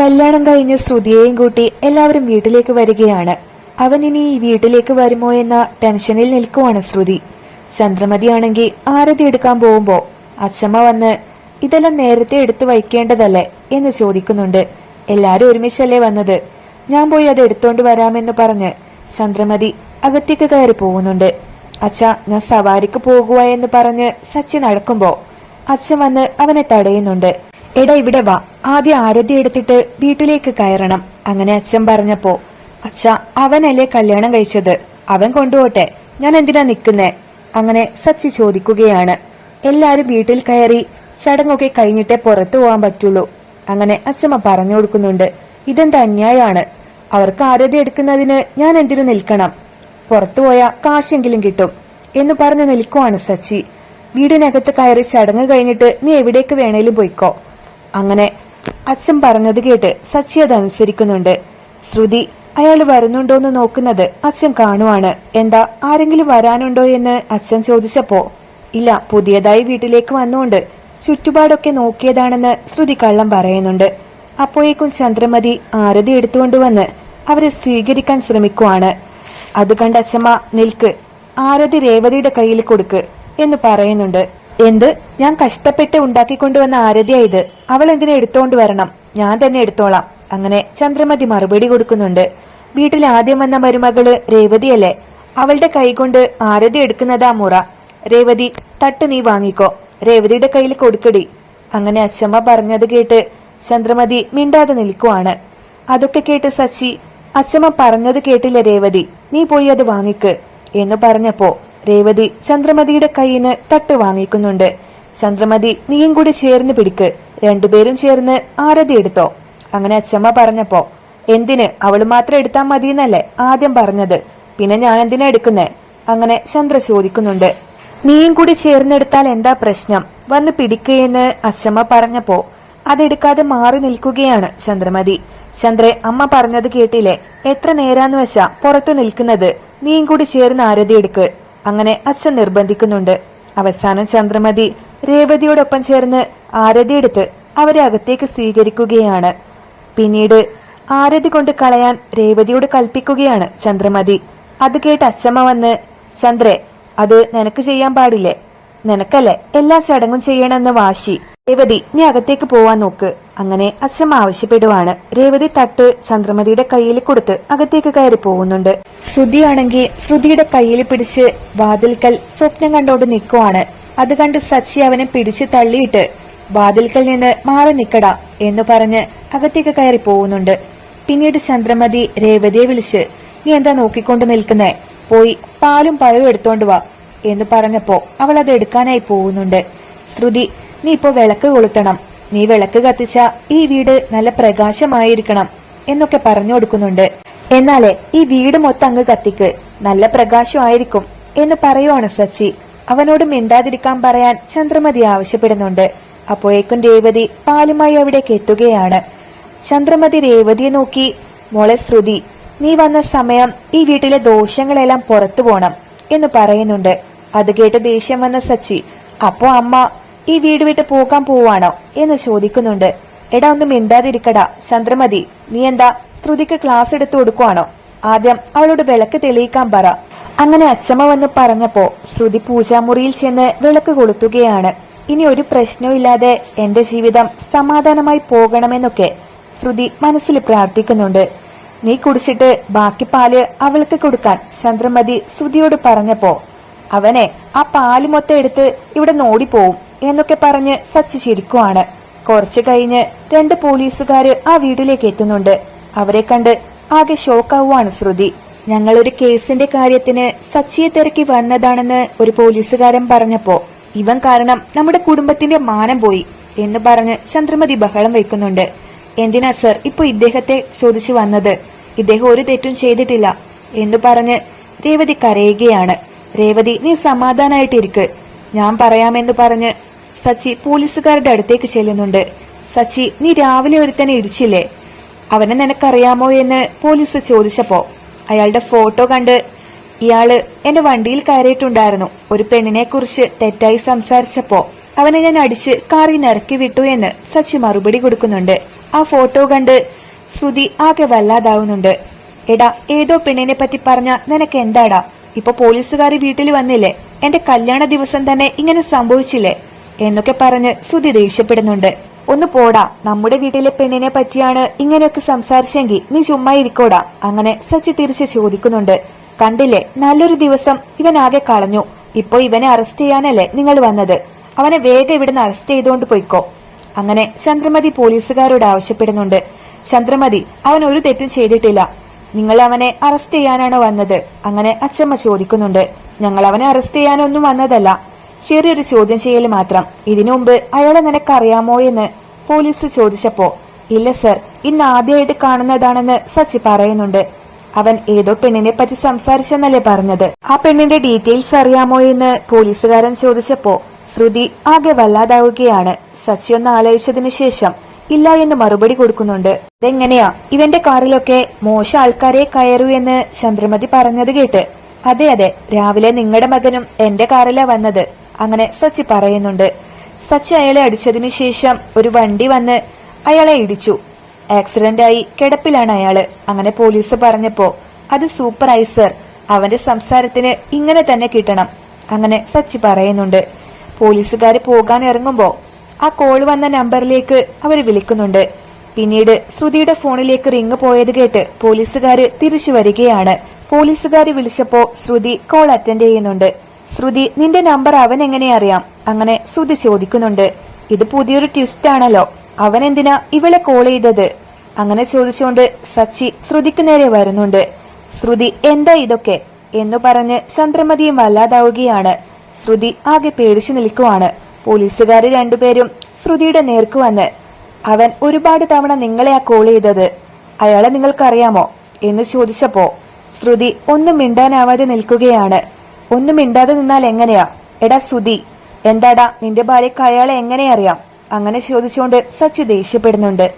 കല്യാണം കഴിഞ്ഞ് ശ്രുതിയെയും കൂട്ടി എല്ലാവരും വീട്ടിലേക്ക് വരികയാണ്. അവൻ ഇനി വീട്ടിലേക്ക് വരുമോ എന്ന ടെൻഷനിൽ നിൽക്കുവാണ് ശ്രുതി. ചന്ദ്രമതിയാണെങ്കിൽ ആരതി എടുക്കാൻ പോകുമ്പോ അച്ഛമ്മ വന്ന് ഇതെല്ലാം നേരത്തെ എടുത്തു വയ്ക്കേണ്ടതല്ലേ? എന്ന് ചോദിക്കുന്നുണ്ട്. എല്ലാരും ഒരുമിച്ചല്ലേ വന്നത്? ഞാൻ പോയി അത് എടുത്തോണ്ട് വരാമെന്ന് പറഞ്ഞ് ചന്ദ്രമതി അകത്തേക്ക് കയറി പോകുന്നുണ്ട്. അച്ഛ ഞാൻ സവാരിക്ക് പോകുക എന്ന് പറഞ്ഞ് സച്ചി നടക്കുമ്പോ അച്ഛൻ വന്ന് അവനെ തടയുന്നുണ്ട്. എടാ ഇവിടെ വാ. ആദ്യം ആരതി എടുത്തിട്ട് വീട്ടിലേക്ക് കയറണം. അങ്ങനെ അച്ഛൻ പറഞ്ഞപ്പോ അച്ഛ അവനല്ലേ കല്യാണം കഴിച്ചത്? അവൻ കൊണ്ടുപോട്ടെ. ഞാൻ എന്തിനാ നിക്കുന്നേ? അങ്ങനെ സച്ചി ചോദിക്കുകയാണ്. എല്ലാരും വീട്ടിൽ കയറി ചടങ്ങൊക്കെ കഴിഞ്ഞിട്ടേ പുറത്തു പോകാൻ പറ്റുള്ളൂ. അങ്ങനെ അച്ഛമ്മ പറഞ്ഞു കൊടുക്കുന്നുണ്ട്. ഇതെന്ത് അന്യായാണ്? അവർക്ക് ആരതി എടുക്കുന്നതിന് ഞാൻ എന്തിനു നിൽക്കണം? പുറത്തു പോയാ കാശെങ്കിലും കിട്ടും. എന്ന് പറഞ്ഞു നിൽക്കുവാണ് സച്ചി. വീടിനകത്ത് കയറി ചടങ്ങ് കഴിഞ്ഞിട്ട് നീ എവിടേക്ക് വേണേലും പോയിക്കോ. അങ്ങനെ അച്ഛൻ പറഞ്ഞത് കേട്ട് സച്ചി അത് അനുസരിക്കുന്നുണ്ട്. ശ്രുതി അയാൾ വരുന്നുണ്ടോന്ന് നോക്കുന്നത് അച്ഛൻ കാണുവാണ്. എന്താ ആരെങ്കിലും വരാനുണ്ടോ എന്ന് അച്ഛൻ ചോദിച്ചപ്പോ ഇല്ല പുതിയതായി വീട്ടിലേക്ക് വന്നുകൊണ്ട് ചുറ്റുപാടൊക്കെ നോക്കിയതാണെന്ന് ശ്രുതി കള്ളം പറയുന്നുണ്ട്. അപ്പോഴേക്കും ചന്ദ്രമതി ആരതി എടുത്തുകൊണ്ടുവന്ന് അവരെ സ്വീകരിക്കാൻ ശ്രമിക്കുവാണ്. അത് കണ്ട അച്ഛമ്മ നിൽക്ക് ആരതി രേവതിയുടെ കയ്യിൽ കൊടുക്ക് എന്ന് പറയുന്നുണ്ട്. എന്ത്? ഞാൻ കഷ്ടപ്പെട്ട് ഉണ്ടാക്കിക്കൊണ്ടുവന്ന ആരതിയാ ഇത്. അവൾ എന്തിനെ എടുത്തോണ്ട് വരണം? ഞാൻ തന്നെ എടുത്തോളാം. അങ്ങനെ ചന്ദ്രമതി മറുപടി കൊടുക്കുന്നുണ്ട്. വീട്ടിൽ ആദ്യം വന്ന മരുമകൾ രേവതിയല്ലേ? അവളുടെ കൈകൊണ്ട് ആരതി എടുക്കുന്നതാ മുറ. രേവതി തട്ട് നീ വാങ്ങിക്കോ. രേവതിയുടെ കയ്യിൽ കൊടുക്കടി. അങ്ങനെ അച്ഛമ്മ പറഞ്ഞത് കേട്ട് ചന്ദ്രമതി മിണ്ടാതെ നിൽക്കുവാണ്. അതൊക്കെ കേട്ട് സച്ചി അച്ഛമ്മ പറഞ്ഞത് കേട്ടില്ല രേവതി. നീ പോയി അത് വാങ്ങിക്ക് എന്ന് പറഞ്ഞപ്പോ രേവതി ചന്ദ്രമതിയുടെ കൈയിന് തട്ട് വാങ്ങിക്കുന്നുണ്ട്. ചന്ദ്രമതി നീയും കൂടി ചേർന്ന് പിടിക്ക്. രണ്ടുപേരും ചേർന്ന് ആരതി എടുത്തോ. അങ്ങനെ അച്ഛമ്മ പറഞ്ഞപ്പോ എന്തിന്? അവൾ മാത്രം എടുത്താൽ മതിയെന്നല്ലേ ആദ്യം പറഞ്ഞത്. പിന്നെ ഞാൻ എന്തിനാ എടുക്കുന്നേ? അങ്ങനെ ചന്ദ്ര ചോദിക്കുന്നുണ്ട്. നീയും കൂടി ചേർന്നെടുത്താൽ എന്താ പ്രശ്നം? വന്ന് പിടിക്കുകയെന്ന് അച്ഛമ്മ പറഞ്ഞപ്പോ അതെടുക്കാതെ മാറി നിൽക്കുകയാണ് ചന്ദ്രമതി. ചന്ദ്രെ അമ്മ പറഞ്ഞത് കേട്ടില്ലേ? എത്ര നേരാന്ന് വെച്ചാ പുറത്തു നിൽക്കുന്നത്. നീയും കൂടി ചേർന്ന് ആരതി എടുക്ക്. അങ്ങനെ അച്ഛൻ നിർബന്ധിക്കുന്നുണ്ട്. അവസാനം ചന്ദ്രമതി രേവതിയോടൊപ്പം ചേർന്ന് ആരതിയെടുത്ത് അവരെ അകത്തേക്ക് സ്വീകരിക്കുകയാണ്. പിന്നീട് ആരതി കൊണ്ട് കളയാൻ രേവതിയോട് കൽപ്പിക്കുകയാണ് ചന്ദ്രമതി. അത് കേട്ട് അച്ഛമ്മ വന്ന് ചന്ദ്രേ അത് നിനക്ക് ചെയ്യാൻ പാടില്ലേ? നിനക്കല്ലേ എല്ലാ ചടങ്ങും ചെയ്യണമെന്ന് വാശി. രേവതി നീ അകത്തേക്ക് പോവാൻ നോക്ക്. അങ്ങനെ അച്ഛൻ ആവശ്യപ്പെടുവാണ്. രേവതി തട്ട് ചന്ദ്രമതിയുടെ കയ്യിൽ കൊടുത്ത് അകത്തേക്ക് കയറി പോകുന്നുണ്ട്. ശ്രുതിയാണെങ്കിൽ ശ്രുതിയുടെ കയ്യിൽ പിടിച്ച് വാതിൽക്കൽ സ്വപ്നം കണ്ടോട് നിൽക്കുവാണ് അത് കണ്ട് സച്ചി അവനെ പിടിച്ച് തള്ളിയിട്ട് വാതിൽക്കൽ നിന്ന് മാറി നിക്കടാ എന്ന് പറഞ്ഞ് അകത്തേക്ക് കയറി പോകുന്നുണ്ട്. പിന്നീട് ചന്ദ്രമതി രേവതിയെ വിളിച്ച് നീ എന്താ നോക്കിക്കൊണ്ട് നിൽക്കുന്നേ? പോയി പാലും പഴവും എടുത്തോണ്ട് വാ എന്ന് പറഞ്ഞപ്പോ അവൾ അത് എടുക്കാനായി പോകുന്നുണ്ട്. ശ്രുതി നീ ഇപ്പോ വിളക്ക് കൊളുത്തണം. നീ വിളക്ക് കത്തിച്ച ഈ വീട് നല്ല പ്രകാശമായിരിക്കണം എന്നൊക്കെ പറഞ്ഞു കൊടുക്കുന്നുണ്ട്. എന്നാലേ ഈ വീട് മൊത്തം അങ്ങ് കത്തിക്ക്. നല്ല പ്രകാശമായിരിക്കും എന്ന് പറയുവാണ് സച്ചി. അവനോട് മിണ്ടാതിരിക്കാൻ പറയാൻ ചന്ദ്രമതി ആവശ്യപ്പെടുന്നുണ്ട്. അപ്പോഴേക്കും രേവതി പാലുമായി അവിടേക്ക് എത്തുകയാണ്. ചന്ദ്രമതി രേവതിയെ നോക്കി മോളെ ശ്രുതി നീ വന്ന സമയം ഈ വീട്ടിലെ ദോഷങ്ങളെല്ലാം പുറത്തു പോണം എന്ന് പറയുന്നുണ്ട്. അത് കേട്ട് ദേഷ്യം വന്ന സച്ചി അപ്പോ അമ്മ ഈ വീട് വിട്ട് പോകാൻ പോവാണോ എന്ന് ചോദിക്കുന്നുണ്ട്. എടാ ഒന്നും മിണ്ടാതിരിക്കടാ. ചന്ദ്രമതി നീ എന്താ ശ്രുതിക്ക് ക്ലാസ് എടുത്തു കൊടുക്കുവാണോ? ആദ്യം അവളോട് വിളക്ക് തെളിയിക്കാൻ പറ. അങ്ങനെ അച്ഛമ്മ വന്ന് പറഞ്ഞപ്പോ ശ്രുതി പൂജാമുറിയിൽ ചെന്ന് വിളക്ക് കൊളുത്തുകയാണ്. ഇനി ഒരു പ്രശ്നവുമില്ലാതെ എന്റെ ജീവിതം സമാധാനമായി പോകണമെന്നൊക്കെ ശ്രുതി മനസ്സിൽ പ്രാർത്ഥിക്കുന്നുണ്ട്. നീ കുടിച്ചിട്ട് ബാക്കി പാൽ അവൾക്ക് കൊടുക്കാൻ ചന്ദ്രമതി ശ്രുതിയോട് പറഞ്ഞപ്പോ അവനെ ആ പാൽ മൊത്തം എടുത്ത് ഇവിടെ നോടിപ്പോവും. എന്നൊക്കെ പറഞ്ഞ് സച്ചി ചിരിക്കുവാണ്. കുറച്ചു കഴിഞ്ഞ് രണ്ട് പോലീസുകാര് ആ വീട്ടിലേക്ക് എത്തുന്നുണ്ട്. അവരെ കണ്ട് ആകെ ഷോക്കാവുകയാണ് ശ്രുതി. ഞങ്ങളൊരു കേസിന്റെ കാര്യത്തിന് സച്ചിയെ തിരക്കി വന്നതാണെന്ന് ഒരു പോലീസുകാരൻ പറഞ്ഞപ്പോ ഇവൻ കാരണം നമ്മുടെ കുടുംബത്തിന്റെ മാനം പോയി എന്ന് പറഞ്ഞ് ചന്ദ്രമതി ബഹളം വയ്ക്കുന്നുണ്ട് എന്തിനാ സർ ഇപ്പൊ ഇദ്ദേഹത്തെ ചോദിച്ചു വന്നത്? ഇദ്ദേഹം ഒരു തെറ്റും ചെയ്തിട്ടില്ല എന്ന് പറഞ്ഞ് രേവതി കരയുകയാണ്. രേവതി നീ സമാധാനായിട്ടിരിക്ക്. ഞാൻ പറയാമെന്ന് പറഞ്ഞ് സച്ചി പോലീസുകാരുടെ അടുത്തേക്ക് ചെല്ലുന്നുണ്ട്. സച്ചി നീ രാവിലെ ഒരുത്തനെ ഇടിച്ചില്ലേ? അവനെ നിനക്കറിയാമോ എന്ന് പോലീസ് ചോദിച്ചപ്പോ അയാളുടെ ഫോട്ടോ കണ്ട് ഇയാൾ എന്റെ വണ്ടിയിൽ കയറിയിട്ടുണ്ടായിരുന്നു. ഒരു പെണ്ണിനെ കുറിച്ച് തെറ്റായി സംസാരിച്ചപ്പോ അവനെ ഞാൻ അടിച്ച് കാറിൽ നിറക്കി വിട്ടു എന്ന് സച്ചി മറുപടി കൊടുക്കുന്നുണ്ട്. ആ ഫോട്ടോ കണ്ട് ശ്രുതി ആകെ വല്ലാതാവുന്നുണ്ട്. എടാ ഏതോ പെണ്ണിനെ പറ്റി പറഞ്ഞ നിനക്ക് എന്താടാ? ഇപ്പൊ പോലീസുകാർ വീട്ടിൽ വന്നില്ലേ? എന്റെ കല്യാണ ദിവസം തന്നെ ഇങ്ങനെ സംഭവിച്ചില്ലേ? എന്നൊക്കെ പറഞ്ഞ് സുധി ദേഷ്യപ്പെടുന്നുണ്ട്. ഒന്ന് പോടാ നമ്മുടെ വീട്ടിലെ പെണ്ണിനെ പറ്റിയാണ് ഇങ്ങനെയൊക്കെ സംസാരിച്ചെങ്കിൽ നീ ചുമ്മാ ഇരിക്കോടാ അങ്ങനെ സച്ചി തിരിച്ച് ചോദിക്കുന്നുണ്ട്. കണ്ടില്ലേ നല്ലൊരു ദിവസം ഇവൻ ആകെ കളഞ്ഞു. ഇപ്പൊ ഇവനെ അറസ്റ്റ് ചെയ്യാനല്ലേ നിങ്ങൾ വന്നത്? അവനെ വേഗം ഇവിടുന്ന് അറസ്റ്റ് ചെയ്തുകൊണ്ട് പോയിക്കോ. അങ്ങനെ ചന്ദ്രമതി പോലീസുകാരോട് ആവശ്യപ്പെടുന്നുണ്ട്. ചന്ദ്രമതി അവൻ ഒരു തെറ്റും ചെയ്തിട്ടില്ല. നിങ്ങൾ അവനെ അറസ്റ്റ് ചെയ്യാനാണ് വന്നത്? അങ്ങനെ അച്ചമ്മ ചോദിക്കുന്നുണ്ട്. ഞങ്ങൾ അവനെ അറസ്റ്റ് ചെയ്യാനൊന്നും വന്നതല്ല. ചെറിയൊരു ചോദ്യം ചെയ്യൽ മാത്രം. ഇതിനു മുമ്പ് അയാളെ നിനക്കറിയാമോ എന്ന് പോലീസ് ചോദിച്ചപ്പോ ഇല്ല സർ ഇന്ന് ആദ്യമായിട്ട് കാണുന്നതാണെന്ന് സച്ചി പറയുന്നുണ്ട്. അവൻ ഏതോ പെണ്ണിനെ പറ്റി സംസാരിച്ചെന്നല്ലേ പറഞ്ഞത്. ആ പെണ്ണിന്റെ ഡീറ്റെയിൽസ് അറിയാമോ എന്ന് പോലീസുകാരൻ ചോദിച്ചപ്പോ ശ്രുതി ആകെ വല്ലാതാവുകയാണ്. സച്ചി ഒന്ന് ആലോചിച്ചതിനു ശേഷം ഇല്ല എന്ന് മറുപടി കൊടുക്കുന്നുണ്ട്. ഇതെങ്ങനെയാ? ഇവന്റെ കാറിലൊക്കെ മോശം ആൾക്കാരെ കയറു എന്ന് ചന്ദ്രമതി പറഞ്ഞത് കേട്ട്. അതെ അതെ രാവിലെ നിങ്ങളുടെ മകനും എന്റെ കാറിലാ വന്നത്. അങ്ങനെ സച്ചി പറയുന്നുണ്ട്. സച്ചി അയാളെ അടിച്ചതിനു ശേഷം ഒരു വണ്ടി വന്ന് അയാളെ ഇടിച്ചു. ആക്സിഡന്റ് ആയി കിടപ്പിലാണ് അയാൾ. അങ്ങനെ പോലീസ് പറഞ്ഞപ്പോ അത് സൂപ്പർവൈസർ സർ. അവന്റെ സംസാരത്തിന് ഇങ്ങനെ തന്നെ കിട്ടണം. അങ്ങനെ സച്ചി പറയുന്നുണ്ട്. പോലീസുകാർ പോകാൻ ഇറങ്ങുമ്പോ ആ കോൾ വന്ന നമ്പറിലേക്ക് അവർ വിളിക്കുന്നുണ്ട്. പിന്നീട് ശ്രുതിയുടെ ഫോണിലേക്ക് റിങ് പോയത് കേട്ട് പോലീസുകാര് തിരിച്ചു വരികയാണ്. പോലീസുകാർ വിളിച്ചപ്പോ ശ്രുതി കോൾ അറ്റൻഡ് ചെയ്യുന്നുണ്ട്. ശ്രുതി നിന്റെ നമ്പർ അവൻ എങ്ങനെ അറിയാം? അങ്ങനെ ശ്രുതി ചോദിക്കുന്നുണ്ട്. ഇത് പുതിയൊരു ട്വിസ്റ്റ് ആണല്ലോ. അവൻ എന്തിനാ ഇവളെ കോൾ ചെയ്തത്? അങ്ങനെ ചോദിച്ചുകൊണ്ട് സച്ചി ശ്രുതിക്ക് നേരെ വരുന്നുണ്ട്. ശ്രുതി എന്താ ഇതൊക്കെ? എന്നു പറഞ്ഞ് ചന്ദ്രമതിയും വല്ലാതാവുകയാണ്. ശ്രുതി ആകെ പേടിച്ചു നിൽക്കുവാണ്. പോലീസുകാർ രണ്ടുപേരും ശ്രുതിയുടെ നേർക്ക് വന്ന് അവൻ ഒരുപാട് തവണ നിങ്ങളെയാ കോൾ ചെയ്തത്? അയാളെ നിങ്ങൾക്കറിയാമോ? എന്ന് ചോദിച്ചപ്പോ ശ്രുതി ഒന്നും മിണ്ടാനാവാതെ നിൽക്കുകയാണ്. ഒന്നും മിണ്ടാതെ നിന്നാൽ എങ്ങനെയാ? എടാ സുധി എന്താടാ? നിന്റെ ഭാര്യക്ക് അയാളെ എങ്ങനെ അറിയാം? അങ്ങനെ ചോദിച്ചുകൊണ്ട് സച്ചി ദേഷ്യപ്പെടുന്നുണ്ട്.